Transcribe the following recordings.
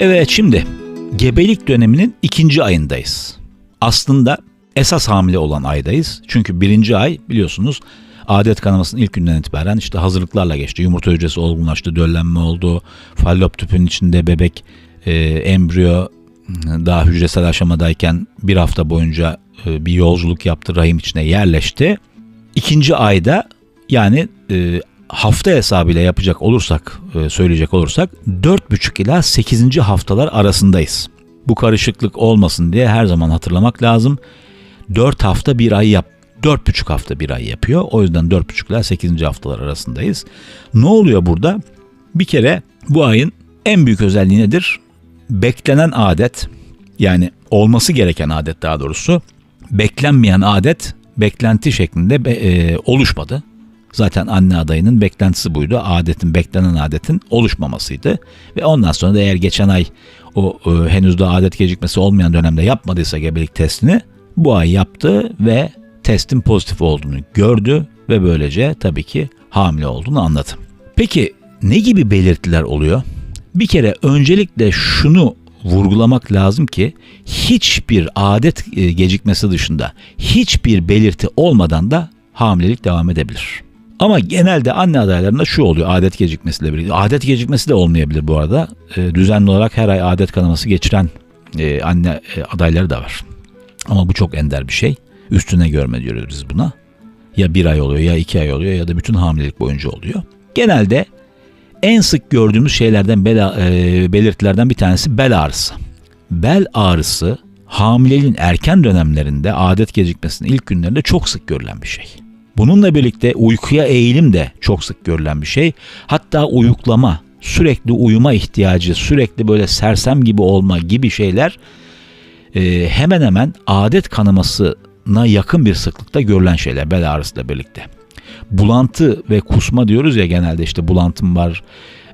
Evet şimdi gebelik döneminin ikinci ayındayız. Aslında esas hamile olan aydayız. Çünkü birinci ay biliyorsunuz adet kanamasının ilk günden itibaren işte hazırlıklarla geçti. Yumurta hücresi olgunlaştı, döllenme oldu. Fallop tüpünün içinde bebek e, embriyo daha hücresel aşamadayken bir hafta boyunca e, bir yolculuk yaptı, rahim içine yerleşti. İkinci ayda yani e, hafta hesabıyla yapacak olursak, e, söyleyecek olursak 4,5 ila 8. haftalar arasındayız. Bu karışıklık olmasın diye her zaman hatırlamak lazım. 4 hafta bir ay yap 4,5 hafta bir ay yapıyor. O yüzden 4,5 ila 8. haftalar arasındayız. Ne oluyor burada? Bir kere bu ayın en büyük özelliği nedir? Beklenen adet yani olması gereken adet daha doğrusu beklenmeyen adet beklenti şeklinde e, oluşmadı. Zaten anne adayının beklentisi buydu. Adetin, beklenen adetin oluşmamasıydı. Ve ondan sonra da eğer geçen ay o e, henüz de adet gecikmesi olmayan dönemde yapmadıysa gebelik testini bu ay yaptı ve testin pozitif olduğunu gördü ve böylece tabii ki hamile olduğunu anladı. Peki ne gibi belirtiler oluyor? Bir kere öncelikle şunu vurgulamak lazım ki hiçbir adet e, gecikmesi dışında hiçbir belirti olmadan da hamilelik devam edebilir. Ama genelde anne adaylarında şu oluyor adet gecikmesiyle birlikte. Adet gecikmesi de olmayabilir bu arada. E, düzenli olarak her ay adet kanaması geçiren e, anne e, adayları da var. Ama bu çok ender bir şey. Üstüne görme diyoruz biz buna. Ya bir ay oluyor ya iki ay oluyor ya da bütün hamilelik boyunca oluyor. Genelde en sık gördüğümüz şeylerden bel, e, belirtilerden bir tanesi bel ağrısı. Bel ağrısı hamileliğin erken dönemlerinde adet gecikmesinin ilk günlerinde çok sık görülen bir şey. Bununla birlikte uykuya eğilim de çok sık görülen bir şey. Hatta uyuklama, sürekli uyuma ihtiyacı, sürekli böyle sersem gibi olma gibi şeyler e, hemen hemen adet kanamasına yakın bir sıklıkta görülen şeyler bel ağrısıyla birlikte. Bulantı ve kusma diyoruz ya genelde işte bulantım var,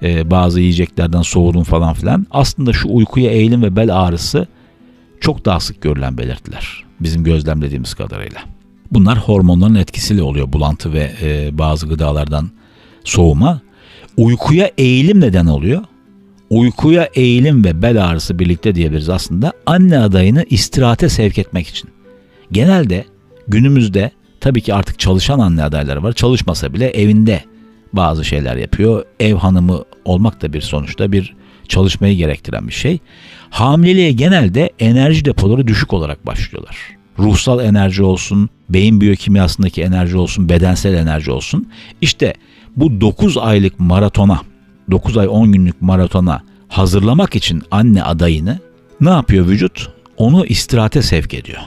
e, bazı yiyeceklerden soğudum falan filan. Aslında şu uykuya eğilim ve bel ağrısı çok daha sık görülen belirtiler bizim gözlemlediğimiz kadarıyla. Bunlar hormonların etkisiyle oluyor bulantı ve e, bazı gıdalardan soğuma. Uykuya eğilim neden oluyor? Uykuya eğilim ve bel ağrısı birlikte diyebiliriz aslında anne adayını istirahate sevk etmek için. Genelde günümüzde tabii ki artık çalışan anne adayları var. Çalışmasa bile evinde bazı şeyler yapıyor. Ev hanımı olmak da bir sonuçta bir çalışmayı gerektiren bir şey. Hamileliğe genelde enerji depoları düşük olarak başlıyorlar ruhsal enerji olsun, beyin biyokimyasındaki enerji olsun, bedensel enerji olsun. İşte bu 9 aylık maratona, 9 ay 10 günlük maratona hazırlamak için anne adayını ne yapıyor vücut? Onu istirahate sevk ediyor.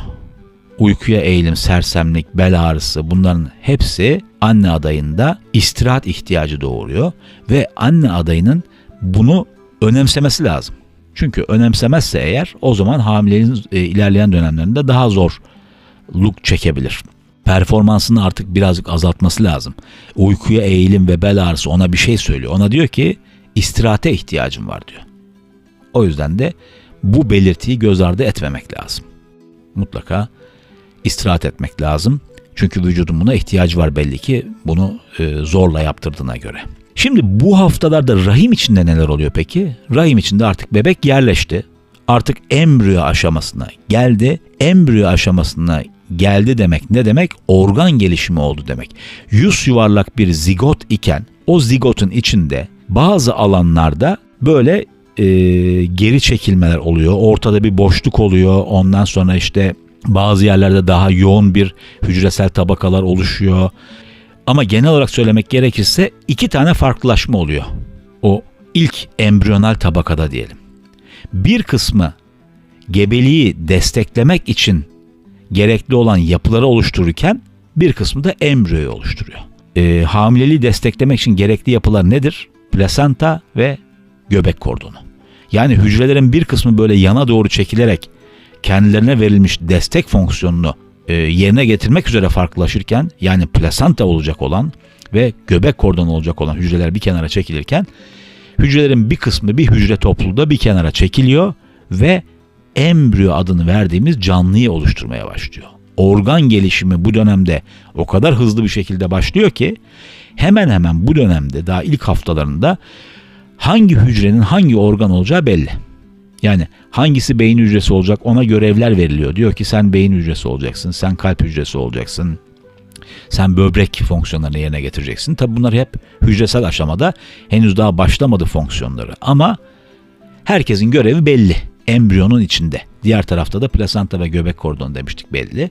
Uykuya eğilim, sersemlik, bel ağrısı bunların hepsi anne adayında istirahat ihtiyacı doğuruyor ve anne adayının bunu önemsemesi lazım. Çünkü önemsemezse eğer o zaman hamileliğin e, ilerleyen dönemlerinde daha zor look çekebilir. Performansını artık birazcık azaltması lazım. Uykuya eğilim ve bel ağrısı ona bir şey söylüyor. Ona diyor ki istirahate ihtiyacım var diyor. O yüzden de bu belirtiyi göz ardı etmemek lazım. Mutlaka istirahat etmek lazım. Çünkü vücudun buna ihtiyacı var belli ki bunu e, zorla yaptırdığına göre. Şimdi bu haftalarda rahim içinde neler oluyor peki? Rahim içinde artık bebek yerleşti. Artık embriyo aşamasına geldi. Embriyo aşamasına geldi demek ne demek? Organ gelişimi oldu demek. Yüz yuvarlak bir zigot iken o zigotun içinde bazı alanlarda böyle e, geri çekilmeler oluyor. Ortada bir boşluk oluyor. Ondan sonra işte bazı yerlerde daha yoğun bir hücresel tabakalar oluşuyor. Ama genel olarak söylemek gerekirse iki tane farklılaşma oluyor. O ilk embriyonal tabakada diyelim. Bir kısmı gebeliği desteklemek için gerekli olan yapıları oluştururken bir kısmı da embriyoyu oluşturuyor. E, hamileliği desteklemek için gerekli yapılar nedir? Plasenta ve göbek kordonu. Yani hücrelerin bir kısmı böyle yana doğru çekilerek kendilerine verilmiş destek fonksiyonunu e, yerine getirmek üzere farklılaşırken yani plasenta olacak olan ve göbek kordonu olacak olan hücreler bir kenara çekilirken hücrelerin bir kısmı bir hücre topluluğunda bir kenara çekiliyor ve embriyo adını verdiğimiz canlıyı oluşturmaya başlıyor. Organ gelişimi bu dönemde o kadar hızlı bir şekilde başlıyor ki hemen hemen bu dönemde daha ilk haftalarında hangi hücrenin hangi organ olacağı belli. Yani hangisi beyin hücresi olacak ona görevler veriliyor. Diyor ki sen beyin hücresi olacaksın, sen kalp hücresi olacaksın, sen böbrek fonksiyonlarını yerine getireceksin. Tabi bunlar hep hücresel aşamada henüz daha başlamadı fonksiyonları. Ama herkesin görevi belli. Embriyonun içinde. Diğer tarafta da plasenta ve göbek kordonu demiştik belli.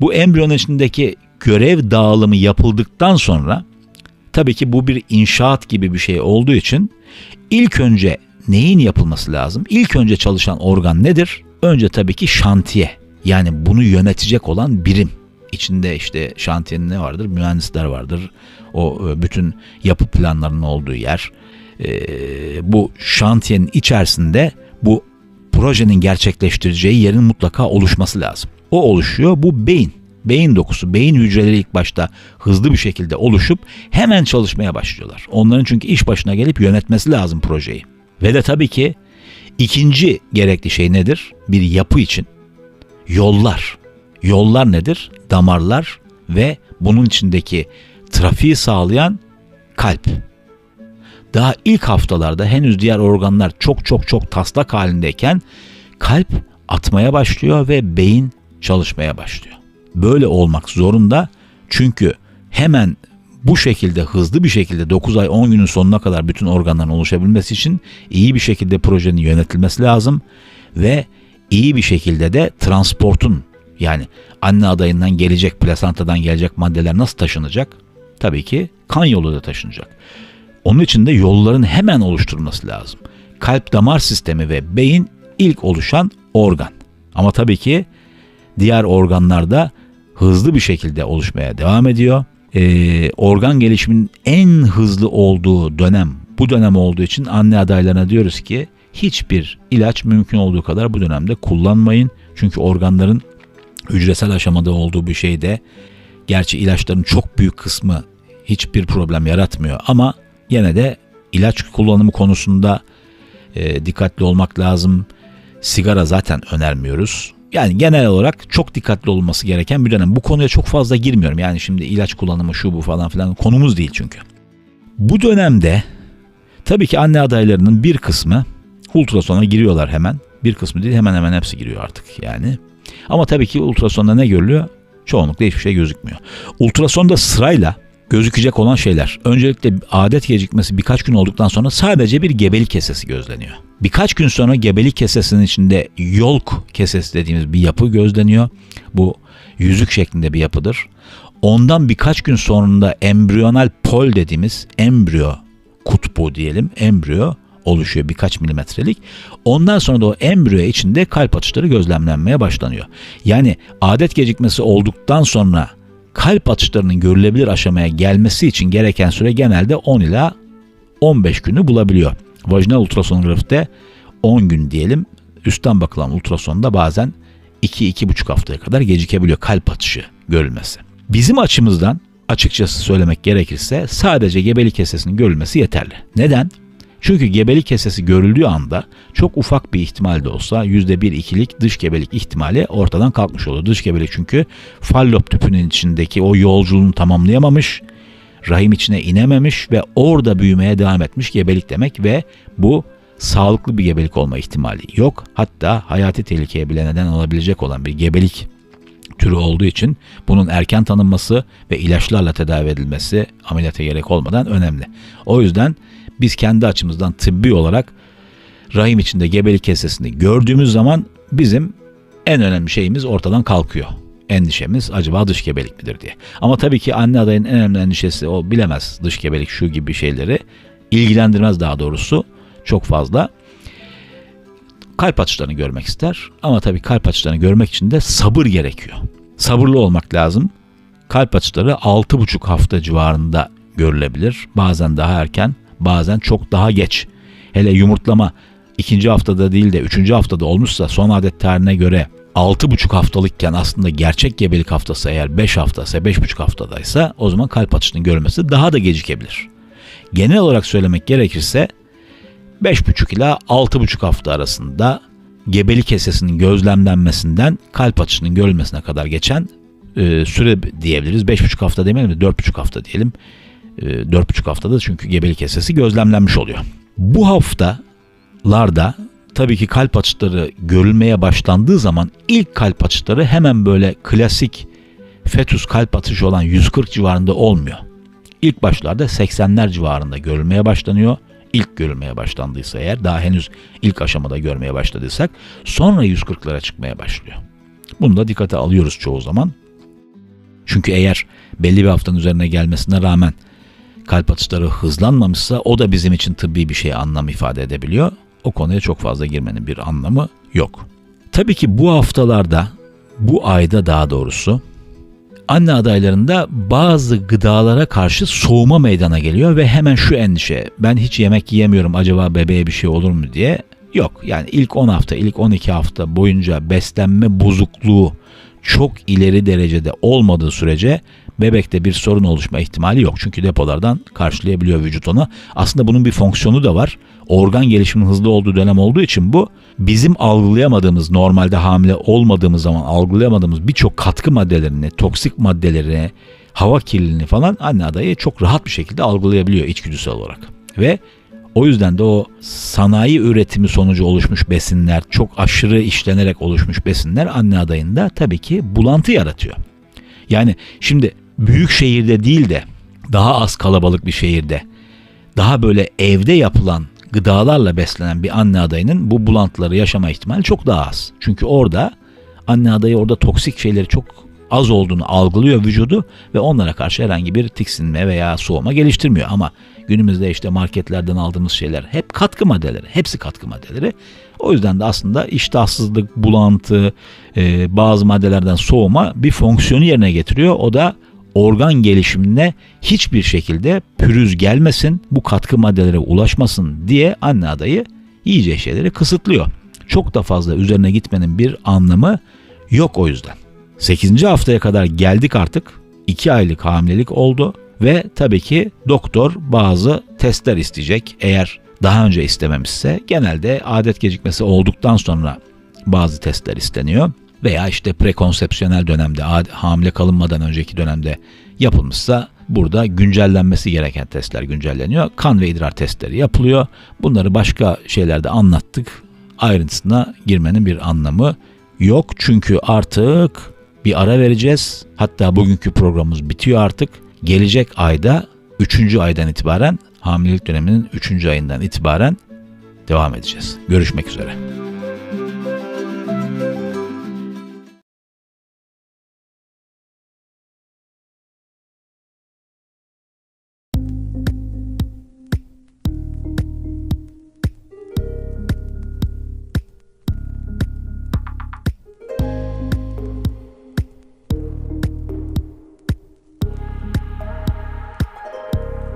Bu embriyonun içindeki görev dağılımı yapıldıktan sonra tabii ki bu bir inşaat gibi bir şey olduğu için ilk önce neyin yapılması lazım? İlk önce çalışan organ nedir? Önce tabii ki şantiye. Yani bunu yönetecek olan birim. İçinde işte şantiyenin ne vardır? Mühendisler vardır. O e, bütün yapı planlarının olduğu yer. Ee, bu şantiyenin içerisinde bu projenin gerçekleştireceği yerin mutlaka oluşması lazım. O oluşuyor. Bu beyin. Beyin dokusu, beyin hücreleri ilk başta hızlı bir şekilde oluşup hemen çalışmaya başlıyorlar. Onların çünkü iş başına gelip yönetmesi lazım projeyi. Ve de tabii ki ikinci gerekli şey nedir? Bir yapı için yollar. Yollar nedir? Damarlar ve bunun içindeki trafiği sağlayan kalp. Daha ilk haftalarda henüz diğer organlar çok çok çok taslak halindeyken kalp atmaya başlıyor ve beyin çalışmaya başlıyor. Böyle olmak zorunda çünkü hemen bu şekilde hızlı bir şekilde 9 ay 10 günün sonuna kadar bütün organların oluşabilmesi için iyi bir şekilde projenin yönetilmesi lazım ve iyi bir şekilde de transportun yani anne adayından gelecek plasantadan gelecek maddeler nasıl taşınacak? Tabii ki kan yolu da taşınacak. Onun için de yolların hemen oluşturulması lazım. Kalp damar sistemi ve beyin ilk oluşan organ. Ama tabii ki diğer organlarda hızlı bir şekilde oluşmaya devam ediyor. Ee, organ gelişiminin en hızlı olduğu dönem bu dönem olduğu için anne adaylarına diyoruz ki hiçbir ilaç mümkün olduğu kadar bu dönemde kullanmayın. Çünkü organların hücresel aşamada olduğu bir şeyde gerçi ilaçların çok büyük kısmı hiçbir problem yaratmıyor ama yine de ilaç kullanımı konusunda e, dikkatli olmak lazım. Sigara zaten önermiyoruz. Yani genel olarak çok dikkatli olması gereken bir dönem. Bu konuya çok fazla girmiyorum. Yani şimdi ilaç kullanımı şu bu falan filan konumuz değil çünkü. Bu dönemde tabii ki anne adaylarının bir kısmı ultrasona giriyorlar hemen. Bir kısmı değil hemen hemen hepsi giriyor artık yani. Ama tabii ki ultrasonda ne görülüyor? Çoğunlukla hiçbir şey gözükmüyor. Ultrasonda sırayla gözükecek olan şeyler. Öncelikle adet gecikmesi birkaç gün olduktan sonra sadece bir gebelik kesesi gözleniyor. Birkaç gün sonra gebelik kesesinin içinde yolk kesesi dediğimiz bir yapı gözleniyor. Bu yüzük şeklinde bir yapıdır. Ondan birkaç gün sonunda embriyonal pol dediğimiz embriyo kutbu diyelim embriyo oluşuyor birkaç milimetrelik. Ondan sonra da o embriyo içinde kalp atışları gözlemlenmeye başlanıyor. Yani adet gecikmesi olduktan sonra kalp atışlarının görülebilir aşamaya gelmesi için gereken süre genelde 10 ila 15 günü bulabiliyor. Vajinal ultrasonografide 10 gün diyelim. Üstten bakılan ultrasonda bazen 2-2,5 haftaya kadar gecikebiliyor kalp atışı görülmesi. Bizim açımızdan açıkçası söylemek gerekirse sadece gebelik kesesinin görülmesi yeterli. Neden? Çünkü gebelik kesesi görüldüğü anda çok ufak bir ihtimal de olsa %1-2'lik dış gebelik ihtimali ortadan kalkmış oluyor. Dış gebelik çünkü fallop tüpünün içindeki o yolculuğunu tamamlayamamış, rahim içine inememiş ve orada büyümeye devam etmiş gebelik demek ve bu sağlıklı bir gebelik olma ihtimali yok. Hatta hayati tehlikeye bile neden olabilecek olan bir gebelik türü olduğu için bunun erken tanınması ve ilaçlarla tedavi edilmesi ameliyata gerek olmadan önemli. O yüzden biz kendi açımızdan tıbbi olarak rahim içinde gebelik kesesini gördüğümüz zaman bizim en önemli şeyimiz ortadan kalkıyor. Endişemiz acaba dış gebelik midir diye. Ama tabii ki anne adayın en önemli endişesi o bilemez dış gebelik şu gibi şeyleri. ilgilendirmez daha doğrusu çok fazla. Kalp atışlarını görmek ister ama tabii kalp atışlarını görmek için de sabır gerekiyor. Sabırlı olmak lazım. Kalp atışları 6,5 hafta civarında görülebilir. Bazen daha erken, bazen çok daha geç. Hele yumurtlama ikinci haftada değil de üçüncü haftada olmuşsa son adet tarihine göre 6,5 haftalıkken aslında gerçek gebelik haftası eğer 5 haftaysa 5,5 haftadaysa o zaman kalp atışının görülmesi daha da gecikebilir. Genel olarak söylemek gerekirse 5,5 ila 6,5 hafta arasında gebelik kesesinin gözlemlenmesinden kalp atışının görülmesine kadar geçen e, süre diyebiliriz. 5,5 hafta demeyelim de 4,5 hafta diyelim. 4,5 haftada çünkü gebelik kesesi gözlemlenmiş oluyor. Bu haftalarda tabii ki kalp atışları görülmeye başlandığı zaman ilk kalp atışları hemen böyle klasik fetüs kalp atışı olan 140 civarında olmuyor. İlk başlarda 80'ler civarında görülmeye başlanıyor. İlk görülmeye başlandıysa eğer daha henüz ilk aşamada görmeye başladıysak sonra 140'lara çıkmaya başlıyor. Bunu da dikkate alıyoruz çoğu zaman. Çünkü eğer belli bir haftanın üzerine gelmesine rağmen kalp atışları hızlanmamışsa o da bizim için tıbbi bir şey anlam ifade edebiliyor. O konuya çok fazla girmenin bir anlamı yok. Tabii ki bu haftalarda, bu ayda daha doğrusu anne adaylarında bazı gıdalara karşı soğuma meydana geliyor ve hemen şu endişe ben hiç yemek yiyemiyorum acaba bebeğe bir şey olur mu diye yok. Yani ilk 10 hafta ilk 12 hafta boyunca beslenme bozukluğu çok ileri derecede olmadığı sürece bebekte bir sorun oluşma ihtimali yok. Çünkü depolardan karşılayabiliyor vücut onu. Aslında bunun bir fonksiyonu da var. Organ gelişimin hızlı olduğu dönem olduğu için bu bizim algılayamadığımız, normalde hamile olmadığımız zaman algılayamadığımız birçok katkı maddelerini, toksik maddeleri, hava kirliliğini falan anne adayı çok rahat bir şekilde algılayabiliyor içgüdüsel olarak. Ve o yüzden de o sanayi üretimi sonucu oluşmuş besinler, çok aşırı işlenerek oluşmuş besinler anne adayında tabii ki bulantı yaratıyor. Yani şimdi büyük şehirde değil de daha az kalabalık bir şehirde daha böyle evde yapılan gıdalarla beslenen bir anne adayının bu bulantıları yaşama ihtimali çok daha az. Çünkü orada anne adayı orada toksik şeyleri çok az olduğunu algılıyor vücudu ve onlara karşı herhangi bir tiksinme veya soğuma geliştirmiyor. Ama günümüzde işte marketlerden aldığımız şeyler hep katkı maddeleri, hepsi katkı maddeleri. O yüzden de aslında iştahsızlık, bulantı, e, bazı maddelerden soğuma bir fonksiyonu yerine getiriyor. O da organ gelişimine hiçbir şekilde pürüz gelmesin, bu katkı maddelere ulaşmasın diye anne adayı yiyeceği şeyleri kısıtlıyor. Çok da fazla üzerine gitmenin bir anlamı yok o yüzden. 8. haftaya kadar geldik artık. 2 aylık hamilelik oldu ve tabii ki doktor bazı testler isteyecek. Eğer daha önce istememişse genelde adet gecikmesi olduktan sonra bazı testler isteniyor veya işte prekonsepsiyonel dönemde hamile kalınmadan önceki dönemde yapılmışsa burada güncellenmesi gereken testler güncelleniyor. Kan ve idrar testleri yapılıyor. Bunları başka şeylerde anlattık. Ayrıntısına girmenin bir anlamı yok. Çünkü artık bir ara vereceğiz. Hatta bugünkü programımız bitiyor artık. Gelecek ayda 3. aydan itibaren hamilelik döneminin 3. ayından itibaren devam edeceğiz. Görüşmek üzere.